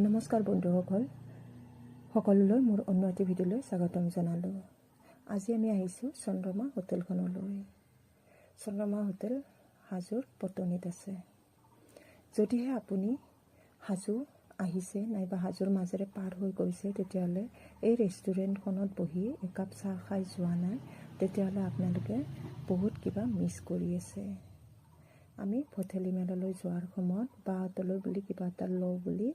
নমস্কাৰ বন্ধুসকল সকলোলৈ মোৰ অন্য এটি ভিডিঅ'লৈ স্বাগতম জনালোঁ। আজি আমি আহিছোঁ চন্দ্ৰমা হোটেলখনলৈ। চন্দ্ৰমা হোটেল হাজোৰ পটনীত আছে। যদিহে আপুনি হাজো আহিছে নাইবা হাজোৰ মাজেৰে পাৰ হৈ গৈছে তেতিয়াহ'লে এই ৰেষ্টুৰেণ্টখনত বহি একাপ চাহ খাই যোৱা নাই তেতিয়াহ'লে আপোনালোকে বহুত কিবা মিছ কৰি আছে। আমি ভঠেলি মেলালৈ যোৱাৰ সময়ত বাহঁতলৈ বুলি কিবা এটা লওঁ বুলি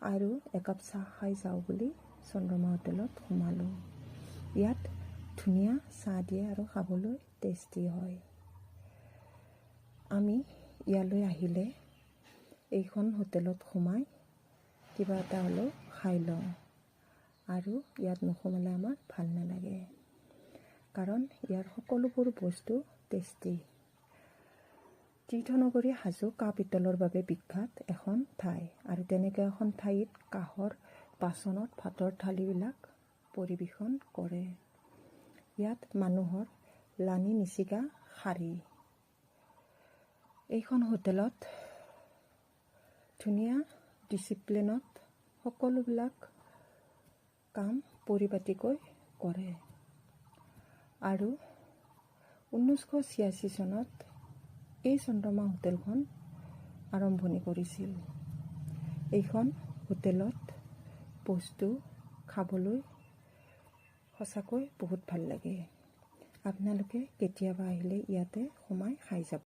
আৰু একাপ চাহ খাই যাওঁ বুলি চন্দ্ৰমা হোটেলত সোমালোঁ ইয়াত ধুনীয়া চাহ দিয়ে আৰু খাবলৈ টেষ্টি হয় আমি ইয়ালৈ আহিলে এইখন হোটেলত সোমাই কিবা এটা হ'লেও খাই লওঁ আৰু ইয়াত নোসোমালে আমাৰ ভাল নালাগে কাৰণ ইয়াৰ সকলোবোৰ বস্তু টেষ্টি তীৰ্থনগৰী হাজো কাঁহ পিতলৰ বাবে বিখ্যাত এখন ঠাই। আৰু তেনেকুৱা এখন ঠাইত কাঁহৰ বাচনত ভাতৰ থালিবিলাক পৰিৱেশন কৰে। ইয়াত মানুহৰ লানি নিচিগা শাৰী। এইখন হোটেলত ধুনীয়া ডিচিপ্লিনত সকলোবিলাক কাম পৰিপাটিকৈ কৰে। আৰু ঊনৈছশ ছিয়াশী চনত এই চন্দ্ৰমা হোটেলখন আৰম্ভণি কৰিছিল। এইখন হোটেলত বস্তু খাবলৈ সঁচাকৈ বহুত ভাল লাগে। আপোনালোকে কেতিয়াবা আহিলে ইয়াতে সোমাই খাই যাব।